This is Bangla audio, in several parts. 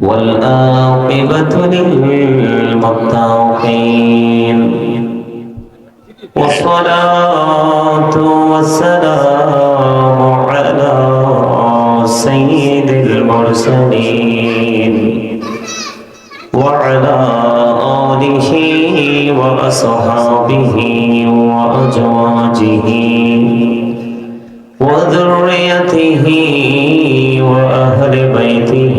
والآقبة للمتقين. والصلاة والسلام على سيد المرسلين. وعلى آله وأصحابه وأزواجه وذريته وأهل بيته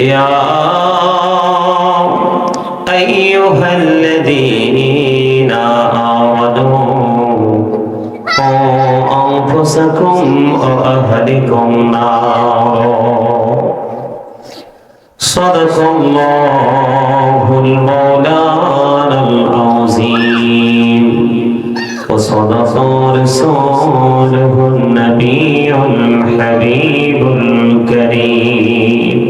يا أيها الذين آمنوا قوا أنفسكم وأهلكم نارا. صدق الله المولانا العظيم. وصدق رسوله النبي الحبيب الكريم.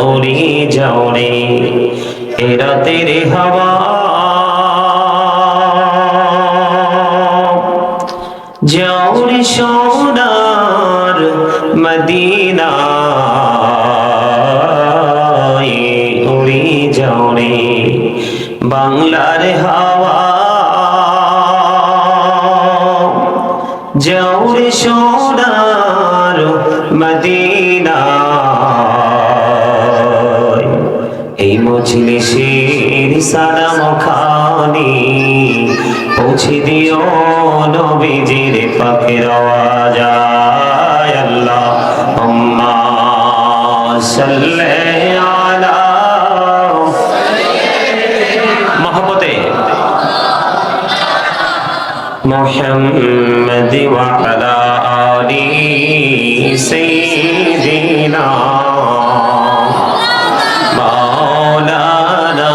উড়ি যাওরে এরা তেরে হাওয়া। যাওরে সব জিরে পাখির আওয়াজ আল্লাহ। আম্মা সাল্লে আলা মহব্বতে। মুহাম্মদ ওয়া আলা আলি সাইয়্যিদিনা। মাওলানা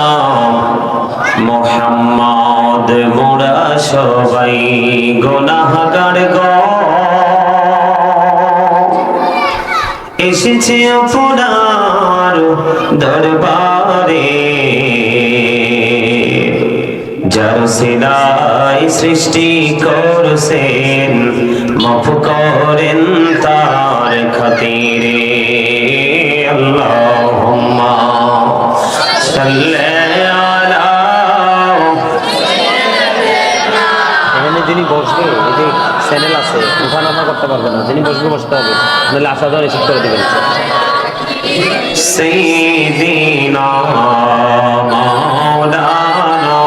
মুহাম্মদ মুরাশা গোনাহগার গো। এসেছে আপনার দরবারে। যার সিলাই সৃষ্টি করছেন, মাফ করেন তার খাতিরে। আল্লাহুম্মা সাল্লি করতে পারবে না যিনি বসবে বসতে হবে নাহলে আসা যাওয়া রিসিভ করে দেবেন سيدنا مولانا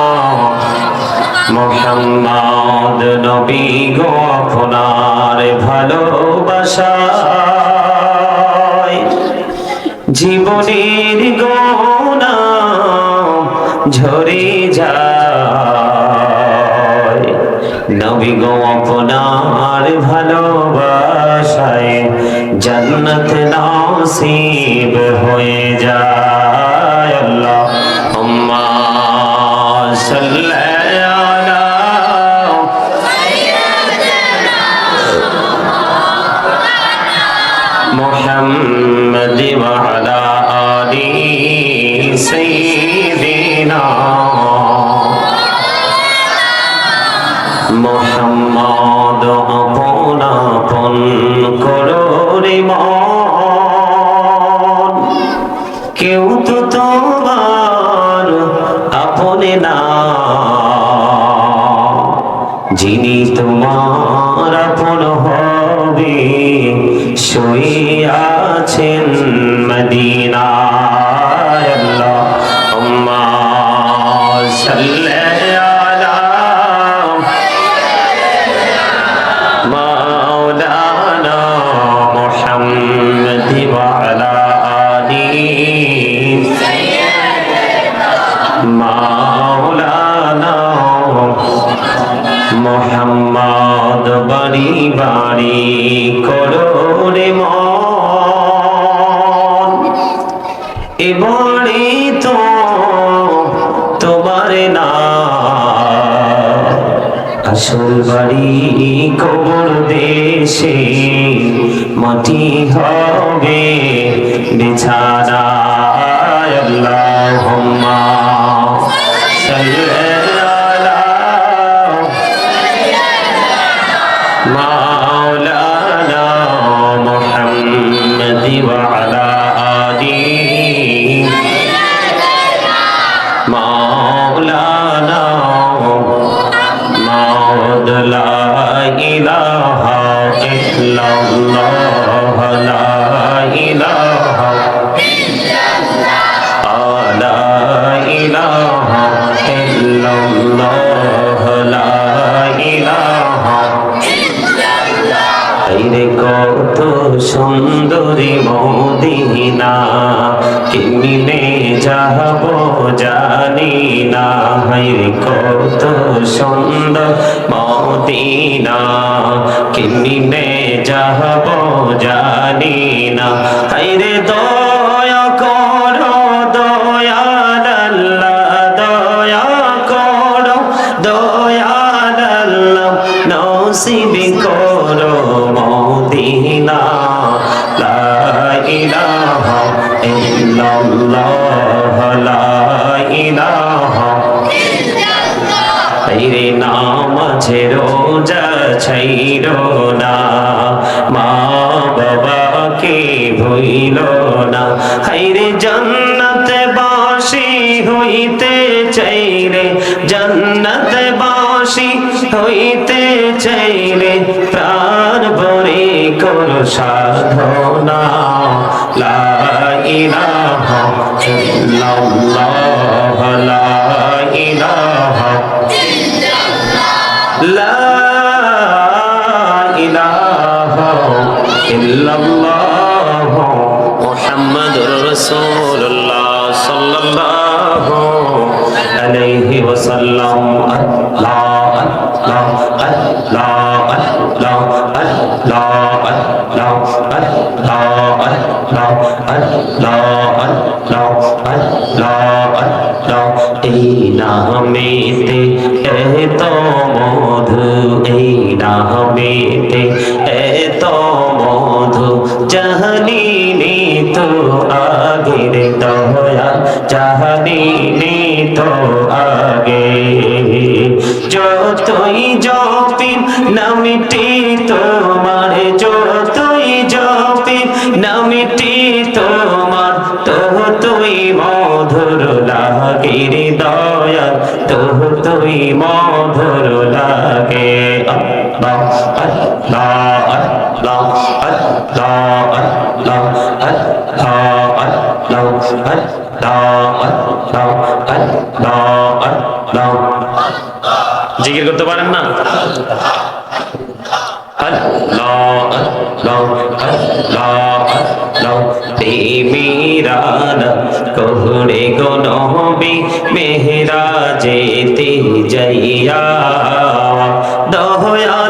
মোহাম্মদ নবী গো আপনার ভালোবাসায় জীবনের গোনা ঝরে যায় নবী গো আপনার ভালোবাসায় জন্নত নসিব হয়ে যায় আল্লাহ হুম্মা সাল্লি আলা محمد وعلى করো রে কেউ তো তোমার আপনে না। যিনি তোমার আপন হবে, সই আছেন মদিনা আল্লাহ সাল্লাল্লাহু বাড়ি করোরে মন এবারে তো তোমার না। আসল বাড়ি কবর দেশে মাটি হবে বিছানা সাল্লি কেমনে যাব জানি না হাই কত সুন্দর মদিনা। কেমনে যাব জানি না হাই রে দয়া রে নামাজে রোজা ছাইর না। মা বাবাকে ভইল না। হাইরে জন্নত বাসি হইতে চাইরে, জন্নত বাসি হইতে চাইরে, প্রাণ ভরে কর সাধনা। লা ইলাহা ইল্লাল্লাহ, লা নামেতে এত মধু এই নামেতে এত মধু জাহানি তো আগের দয়া জাহানি তো আগে। যতই জপিন নামিটি তোমার যতই জপিন নামিটি তোমার লাগে রে দয়া তো তুই মধুর লাগে। আল্লাহ আল্লাহ আল্লাহ আল্লাহ করতে পারেন না? আল্লাহ আল্লাহ আল্লাহ। আল্লাহ প্রেমিরানা কোহরে গো নবী মেহরা যেতে যাইয়া দয়াল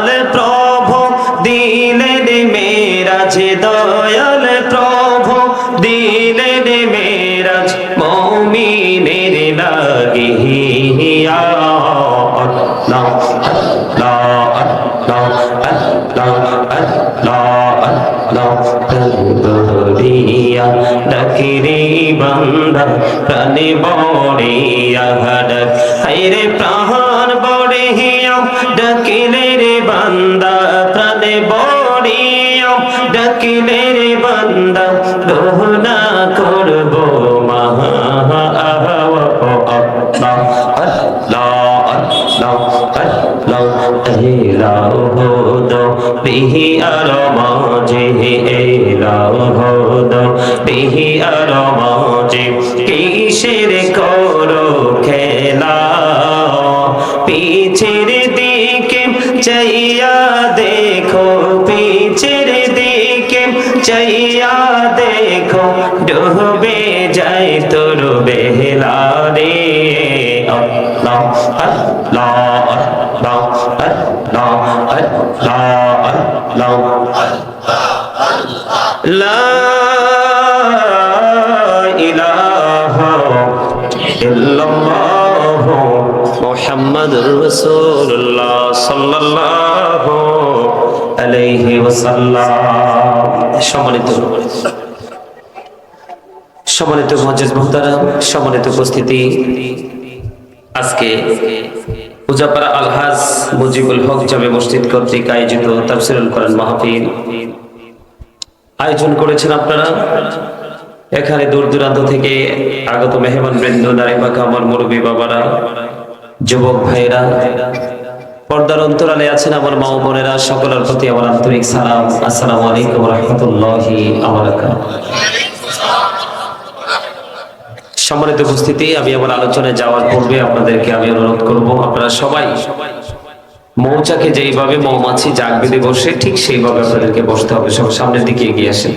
তবরিয়া ডাকিরে বান্দা প্রাণে বড়িয়া ডাক হাইরে প্রাণ বড়িয়া ডাকিলে রে বান্দা, প্রাণে বড়িয়া ডাকিলে রে বান্দা। রোহনা করব মহা বিহি আর মাঝে এলাও চাইয়া দেখো, ডুবে যায় তোর বেহলা রে আল্লাহ আল্লাহ আল্লাহ আল্লাহ আল্লাহ আল্লাহ। লা ইলাহা ইল্লাল্লাহ। মুহাম্মাদুর রাসূলুল্লাহ সাল্লাল্লাহু সম্মানিত সম্মানিত উপস্থিতি। আজকে আলহাজ মুজিবুল হক জামে মসজিদ কর্তৃক আয়োজিত মাহফিল। আয়োজন করেছেন আপনারা। এখানে দূর দূরান্ত থেকে আগত মেহমান বৃন্দ নারীবাকা আমার মুরব্বী বাবারা, যুবক ভাইরা পর্দার অন্তরালে আছেন আমার মা বোনেরা, সকলের প্রতি আমার আন্তরিক সালাম। আসসালামু আলাইকুম রহমতুল্লাহি সম্মানিত উপস্থিতি, আমি আমার আলোচনায় যাওয়ার পূর্বে আপনাদেরকে আমি অনুরোধ করব, আপনারা সবাই মৌচাকে যেইভাবে মৌমাছি জাগ বেঁধে বসে, ঠিক সেইভাবে আপনাদেরকে বসতে হবে। সব সামনের দিকে এগিয়ে আসেন।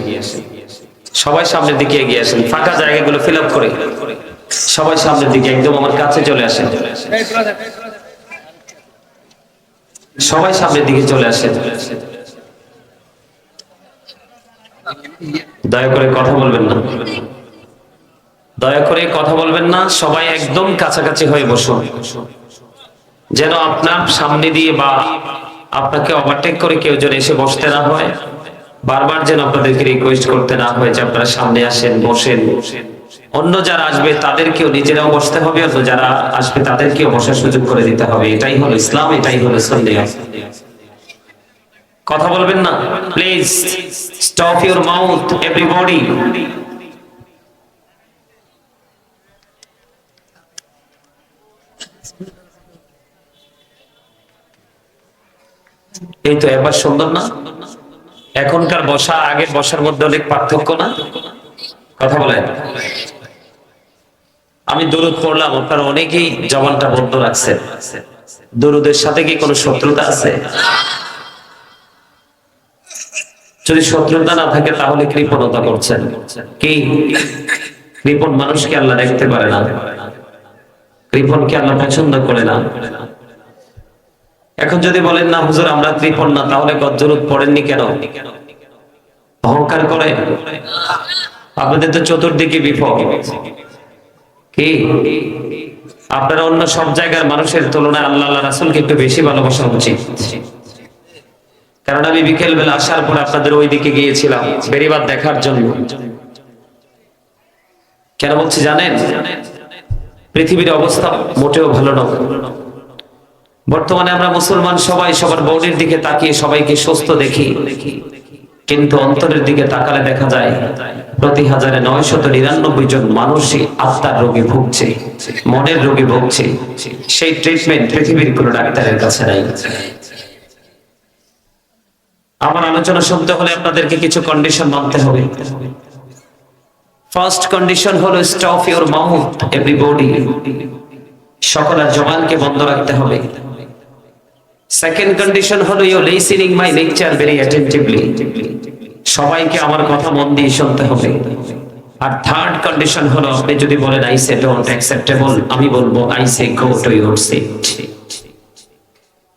সবাই সামনের দিকে এগিয়ে আসেন। ফাঁকা জায়গাগুলো ফিল আপ করে। সবাই সামনের দিকে একদম আমার কাছে চলে আসেন। সবাই সামনের দিকে চলে আসেন দয়া করে কথা বলবেন না। দয়া করে কথা বলবেন না, সবাই একদম কাছাকাছি হয়ে বসুন। যেন আপনার সামনে দিয়ে বা আপনাকে ওভারটেক করে কেউ যেন এসে বসতে না হয়। বারবার যেন আপনাদেরকে রিকোয়েস্ট করতে না হয় যে আপনারা সামনে আসেন বসেন বসেন। অন্য যারা আসবে তাদেরকেও নিজেরাও বসতে হবে, অন্য যারা আসবে তাদেরকেও বসার সুযোগ করে দিতে হবে। এটাই হলো ইসলাম, এটাই হলো সন্দেহ কথা বলবেন না? Please stop your mouth everybody এই তো এবার সুন্দর না? এখনকার বসা, আগের বসার মধ্যে অনেক পার্থক্য না? কথা বলেন। আমি দরুদ পড়লাম, আপনারা অনেকেই জবানটা বন্ধ রাখছেন। দরুদের সাথে কি কোনো শত্রুতা আছে? যদি শত্রুতা না থাকে, তাহলে কৃপণতা করছেন। কি? কৃপণ মানুষকে আল্লাহ দেখতে পারে না। কৃপণকে আল্লাহ পছন্দ করে না। এখন যদি বলেন, না হুজুর, আমরা কৃপণ না, তাহলে গজ্জরুদ পড়েননি কেন? অহংকার করে আপনাদের তো চতুর্দিকে বিপদ। আপনারা অন্য সব জায়গার মানুষের তুলনায় আল্লাহ রাসুলকে একটু বেশি ভালোবাসা উচিত। কারণ আমি বিকেল বেলা আসার পর আপনাদের ওই দিকে গিয়েছিলাম বেরিবাদ দেখার জন্য। কেন বলছি জানেন? পৃথিবীর অবস্থা মোটেও ভালো নয়। বর্তমানে আমরা মুসলমান সবাই, সবার বডির দিকে তাকিয়ে সবাইকে সুস্থ দেখি, কিন্তু অন্তরের দিকে তাকালে দেখা যায় প্রতি হাজারে নয়শত নিরানব্বই জন মানুষই আত্মার রোগে ভুগছে, মনের রোগে ভুগছে। সেই ট্রিটমেন্ট পৃথিবীর কোনো ডাক্তারের কাছে নাই। আমার আলোচনা শুনতে হলে আপনাদেরকে কিছু কন্ডিশন মানতে হবে। ফার্স্ট কন্ডিশন হলো স্টপ ইউর মাউথ এভরিবডি সকলের জবানকে বন্ধ রাখতে হবে। সেকেন্ড কন্ডিশন হলো you listening my lecture very attentively সবাইকে আমার কথা মন দিয়ে শুনতে হবে। আর থার্ড কন্ডিশন হলো আপনি যদি বলেন আই সে ডোন্ট অ্যাকসেপ্টেবল আমি বলব I say go to your seat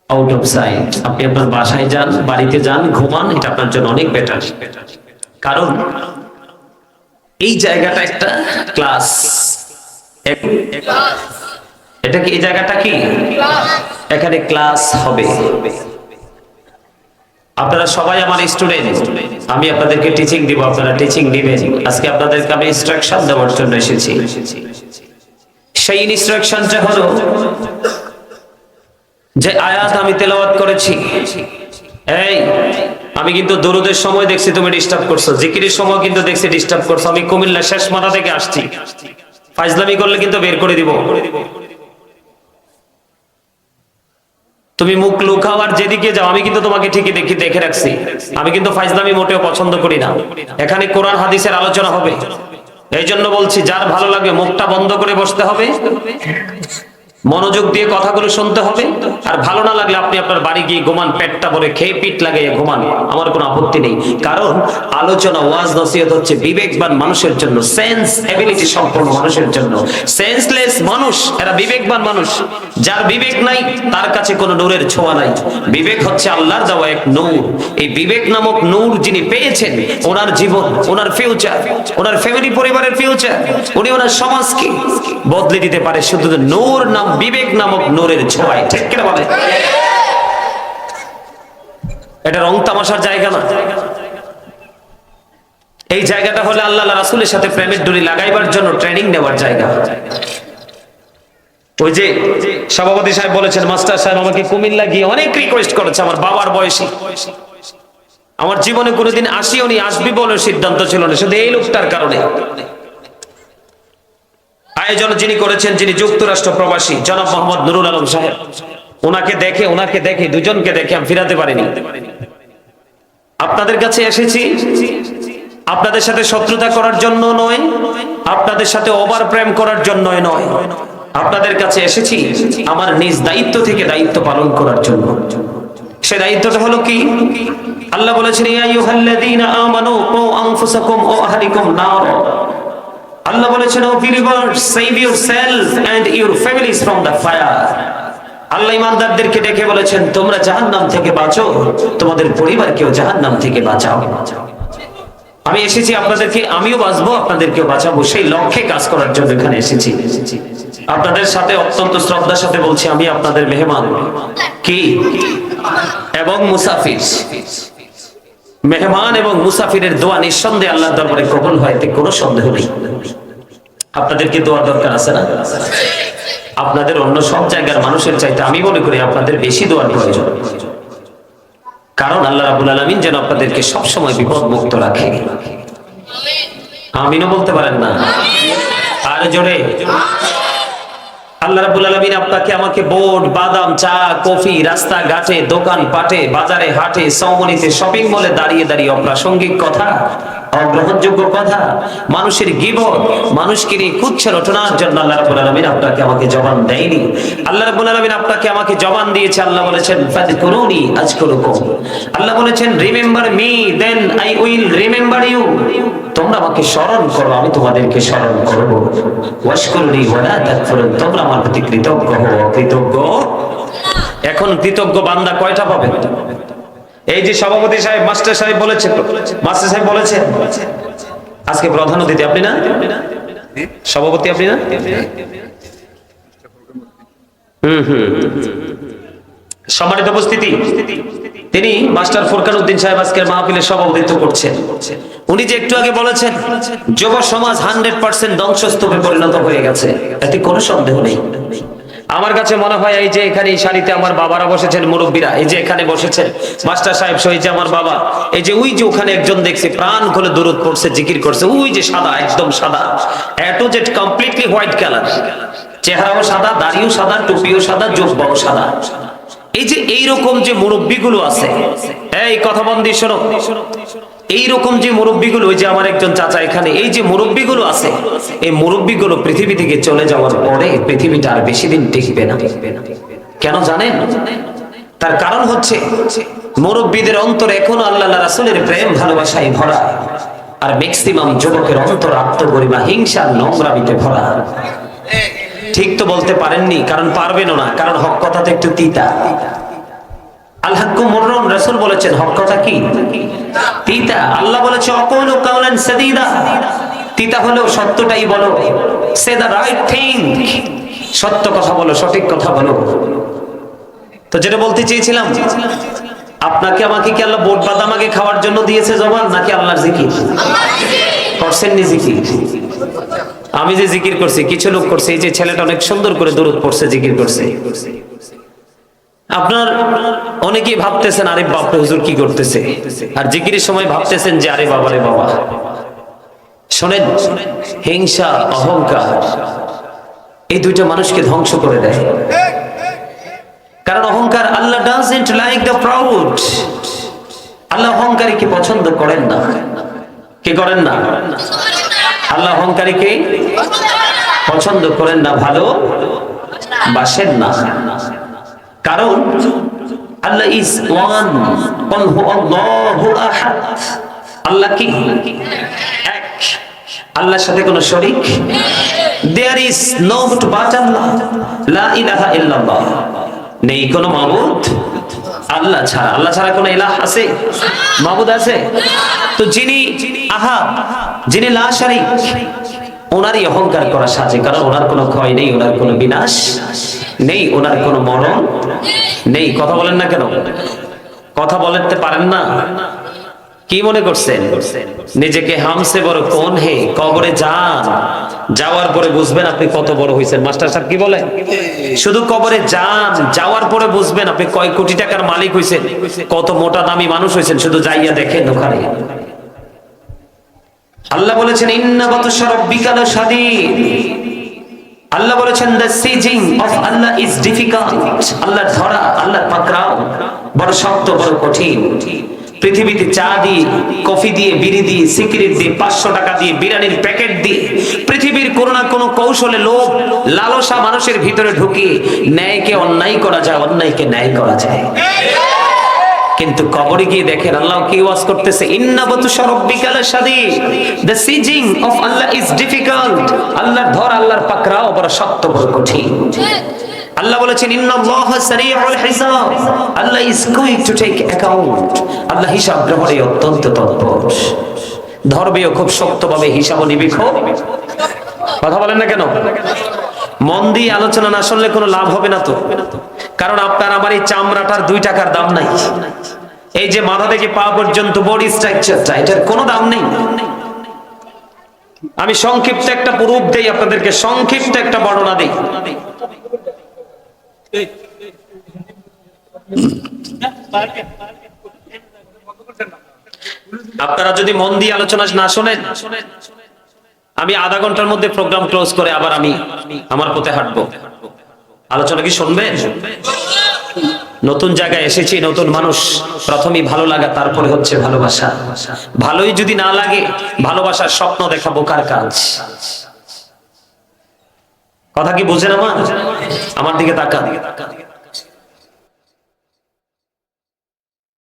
out of sight আপনি আপনার বাসায় যান বাড়িতে যান ঘুমান এটা আপনার জন্য অনেক বেটার কারণ এই জায়গাটা একটা ক্লাস এটা কি এই জায়গাটা কি? এখানে ক্লাস হবে। আপনারা সবাই আমার স্টুডেন্ট আমি আপনাদেরকে টিচিং দিব, আপনারা টিচিং দিবেন। আজকে আপনাদেরকে আমি ইনস্ট্রাকশন দেওয়ার জন্য এসেছি। সেই ইনস্ট্রাকশনটা হলো যে আয়াত আমি তেলাওয়াত করেছি। এই, আমি কিন্তু দরুদের সময় দেখছি, তুমি ডিস্টার্ব করছ। জিকিরের সময় কিন্তু দেখছি ডিস্টার্ব করছ। আমি কুমিল্লা শেষ মাথা থেকে আসছি। ফাইজলামি করলে কিন্তু বের করে দিব। তুমি মুখ লুকাও আর যেদিকে যাও, আমি কিন্তু তোমাকে ঠিকই দেখি, দেখে রাখছি। আমি কিন্তু ফাইজলামি মোটেও পছন্দ করি না। এখানে কোরআন হাদিসের আলোচনা হবে। এই জন্য বলছি, যার ভালো লাগে মুখটা বন্ধ করে বসতে হবে। মনোযোগ দিয়ে কথাগুলো শুনতে হবে। আর ভালো না লাগলে আপনি আপনার বাড়ি গিয়ে ঘুমান, পেটটা ভরে খেয়ে পিট লাগাইয়ে ঘুমান। আমার কোনো আপত্তি নেই। কারণ আলোচনা, ওয়াজ, নসিহত হচ্ছে বিবেকবান মানুষের জন্য। সেন্স এবিলিটি সম্পন্ন মানুষের জন্য। সেন্সলেস মানুষ, এরা বিবেকবান মানুষ। যার বিবেক নাই, তার কাছে কোনো নূরের ছোঁয়া নাই। বিবেক হচ্ছে আল্লাহর দেওয়া এক নূর। এই বিবেক নামক নূর যিনি পেয়েছেন, ওনার জীবন, ওনার ফিউচার ওনার ফ্যামিলি পরিবারের ফিউচার উনি ওনার সমাজকে বদলে দিতে পারে। শুধু নূর নাম বিবেক নামক নূরের ছোঁয়ায়। ঠিক কিনা বলে? এটা রং তামাশার জায়গা না। এই জায়গাটা হলে আল্লাহ রাসুলের সাথে প্রেমের ডুরি লাগাইবার জন্য ট্রেনিং নেওয়ার জায়গা। ওই যে সভাপতি সাহেব বলেছেন, মাস্টার সাহেব, আমাকে কুমিল্লা গিয়ে অনেক রিকোয়েস্ট করেছে আমার বাবার বয়সী। আমার জীবনে কোনোদিন আসিও নি আসবি বলে সিদ্ধান্ত ছিল না। শুধু এই লোকটার কারণে। আয়োজন যিনি করেছেন, যিনি যুক্তরাষ্ট্র প্রবাসী, জনাব মোহাম্মদ নুরুল আলম সাহেব। ওনাকে দেখে ওনাকে দেখে, দুজনকে দেখে আমি ফিরাতে পারিনি। আপনাদের কাছে এসেছি। আপনাদের সাথে শত্রুতা করার জন্য নয়, আপনাদের সাথে ওভার প্রেম করার জন্য নয়। আপনাদের কাছে এসেছি আমার নিজ দায়িত্ব থেকে দায়িত্ব পালন করার জন্য। সে দায়িত্বটা হলো কি? আল্লাহ বলেছেন, ইয়া আইয়ুহাল্লাযীনা আমানু কু আনফুসাকুম ওয়া আহলিকুম নার। আল্লাহ বলেছেন O believers save your self and your families from the fire আল্লাহ ইমানদারদেরকে ডেকে বলেছেন, তোমরা জাহান্নাম থেকে বাঁচো, তোমাদের পরিবারকেও জাহান্নাম থেকে বাঁচাও। আমি এসেছি আপনাদেরকে, আমিও বাঁচবো, আপনাদেরকেও বাঁচাবো। সেই লক্ষ্যে কাজ করার জন্য এখানে এসেছি। আপনাদের সাথে অত্যন্ত শ্রদ্ধার সাথে বলছি, আমি আপনাদের মেহমান, কি? এবং মুসাফির। মেহমান এবং মুসাফিরের দোয়া নিঃসন্দেহে আল্লাহর দরবারে কবুল হয়, এতে কোনো সন্দেহ নেই। আপনাদেরকে দোয়ার দরকার আছে না? আপনাদের অন্য সব জায়গার মানুষের চাইতে আমি মনে করি আপনাদের বেশি দোয়ার প্রয়োজন। কারণ আল্লাহ রাবুল আলমিন যেন আপনাদেরকে সবসময় বিপদ মুক্ত রাখে। আমিনও বলতে পারেন না? আর জোরে। আল্লাহ রাব্বুল আলামিন আপনাকে আমাকে বোর্ড বাদাম, চা, কফি রাস্তা ঘাটে দোকান পাটে বাজারে, হাটে সৌমনিতে শপিং মলে দাঁড়িয়ে দাঁড়িয়ে অপ্রাসঙ্গিক কথা অগ্রহণযোগ্য কথা, মানুষের গিবত, মানুষকে নিয়ে কুচ্ছ রটনার জন্য আল্লাহ রাব্বুল আলামিন আপনাকে আমাকে জবান দেয়নি। আল্লাহ রাব্বুল আলামিন আপনাকে আমাকে জবান দিয়েছে, আল্লাহ বলেছেন ফাযকুরুনি আজকুরুকুম। আল্লাহ বলেছেন remember me then I will remember you তোমরা আমাকে স্মরণ করো, আমি তোমাদেরকে স্মরণ করব। ওয়াশকুরনি ওয়ালা তাকফুরুন, তোমরা আমার প্রতি কৃতজ্ঞ হও, অকৃতজ্ঞ। এখন কৃতজ্ঞ বান্দা কয়টা পাবে? এই যে সভাপতি সাহেব, মাস্টার সাহেব বলেছে মাস্টার সাহেব বলেছে আজকে প্রধান অতিথি আপনি না? সভাপতি আপনি না? সম্মানিত উপস্থিতি, তিনি মাস্টার ফুরকান উদ্দিন সাহেব আজকের মাহফিলের সভাপতিত্ব করছেন। উনি যে একটু আগে বলেছেন, যুব সমাজ হান্ড্রেড পার্সেন্ট ধ্বংসস্তূপে পরিণত হয়ে গেছে। এতে কোনো সন্দেহ নেই। আমার কাছে মনে হয় এই যে এখানে এই শাড়িতে আমার বাবারা বসেছেন, মুরব্বীরা, এই যে এখানে বসেছেন, মাস্টার সাহেব সহ আমার বাবা, এই যে ওই যে ওখানে একজন দেখছি, প্রাণ খুলে দূরত পড়ছে, জিকির করছে, ওই যে সাদা, একদম সাদা A to Z completely white colour চেহারাও সাদা, দাড়িও সাদা, টুপিও সাদা, জোব্বাও সাদা। এই যে এইরকম যে মুরব্বীগুলো আছে, এই কথা শোনো। এইরকম যে মুরব্বীগুলো, ওই যে আমার একজন চাচা এখানে, এই যে মুরব্বীগুলো আছে, এই মুরব্বীগুলো পৃথিবী থেকে চলে যাওয়ার পরে পৃথিবীটা আর বেশি দিন টিকবে না। কেন জানেন? তার কারণ হচ্ছে, মুরব্বীদের অন্তর এখনও আল্লাহ রাসুলের প্রেম, ভালোবাসায় ভরা। আর ম্যাক্সিমাম যুবকের অন্তর আত্মগরিমা হিংসা নোংরামিতে ভরা। ঠিক তো বলতে পারেননি, কারণ পারবেনও না, কারণ হক কথা তো একটু তিতা। যেটা বলতে চেয়েছিলাম, আপনাকে আমাকে কি আল্লাহ বোট বাদাম আগে খাওয়ার জন্য দিয়েছে জবান, নাকি আল্লাহর জিকির? করছেন জিকির। আমি যে জিকির করছি, কিছু লোক করছে, এই যে ছেলেটা অনেক সুন্দর করে দূরত পড়ছে, জিকির করছে। আপনার অনেকেই ভাবতেছেন, আরে বাপরে, হুজুর কি করতেছে? আর জিকিরের সময় ভাবতেছেন যে, আরে বাবারে বাবা। শোনেন, হিংসা, অহংকার, এই দুইটা মানুষকে ধ্বংস করে দেয়। কারণ অহংকার Allah doesn't like the proud আল্লাহ অহংকারীকে পছন্দ করেন না। কি করেন না? আল্লাহ অহংকারীকে পছন্দ করেন না, ভালো বাসেন না। কারণ আল্লাহ ইজ ওয়ান কল হু আল্লাহু আহাদ। আল্লাহ কি? এক। আল্লাহর সাথে কোনো শরীক? There is no but Allah. লা ইলাহা ইল্লাল্লাহ। নেই কোনো মাবুদ? আল্লাহ ছাড়া। আল্লাহ ছাড়া কোনো ইলাহ আছে? মাবুদ আছে? তো যিনি আহা যিনি লা শারিক, ওনারই অহংকার করা সাজে, কারণ ওনার কোনো ক্ষয় নেই, ওনার কোনো বিনাশ নেই ওনার কোনো মরণ নেই। কথা বলেন না কেন? কথা বলতে পারেন না? কি মনে করছেন? নিজেকে হামসে বড় কোন হে? কবরে যান। যাওয়ার পরে বুঝবেন আপনি কত বড় হয়েছেন। মাস্টার সাহেব কি বলেন? শুধু কবরে যান, যাওয়ার পরে বুঝবেন আপনি কয় কোটি টাকার মালিক হয়েছেন, কত মোটা দামি মানুষ হয়েছেন, শুধু যাইয়া দেখেন ওখানে। আল্লাহ বলেছেন ইন্না বাতাসা রাব্বিকা লাশাদীদ আল্লাহ বলেছেন the seizing of Allah is difficult আল্লাহ ধরা আল্লাহ পাকড়াও বড় শক্ত, বড় কঠিন। পৃথিবীতে চা দিয়ে, কফি দিয়ে, বিড়ি দিয়ে, সিগারেট দিয়ে, পাঁচশো টাকা দিয়ে, বিরিয়ানির প্যাকেট দিয়ে, পৃথিবীর কোনো না কোনো কৌশলে লোভ, লালসা মানুষের ভিতরে ঢুকিয়ে ন্যায়কে অন্যায় করা যায়, অন্যায়কে ন্যায় করা যায়। কিন্তু কবরে গিয়ে দেখেন আল্লাহ কি ওয়াজ করতেছে? ইন্না বাতুশা রাব্বিকাল শাদীদ the seizing of Allah is difficult আল্লাহর ধর, আল্লাহর পাকড়াও বড় শক্ত, বড় কঠিন। আল্লাহ বলেছেন ইন্নাল্লাহ সারিউল হিসাব। Allah is quick to take account আল্লাহ হিসাব গ্রহণে অত্যন্ত তৎপর। ধর্মেও খুব শক্তভাবে হিসাব নিবিখ কথা বলেন না কেন? মন দিয়ে আলোচনা না শুনলে কোনো লাভ হবে না তো। কারণ আপনার আমার এই চামড়াটার দুই টাকার দাম নাই। এই যে মাথা থেকে পা পর্যন্ত বডি স্ট্রাকচারটা এটার কোনো দাম নেই। আমি সংক্ষিপ্ত একটা প্রুফ দেই আপনাদেরকে, সংক্ষিপ্ত একটা বর্ণনা দেই। আপনারা যদি মন দিয়ে আলোচনা না শোনেন আমি আধা ঘণ্টার মধ্যে প্রোগ্রাম ক্লোজ করে আবার আমি আমার পথে হাঁটবো। আলোচনা কি শুনবেন নতুন জায়গায় এসেছি, নতুন মানুষ। প্রথমেই ভালো লাগা, তারপরে হচ্ছে ভালোবাসা। ভালোই যদি না লাগে, ভালোবাসার স্বপ্ন দেখা বোকার কাজ? কথা কি বুঝেন আমার? আমার দিকে তাকান।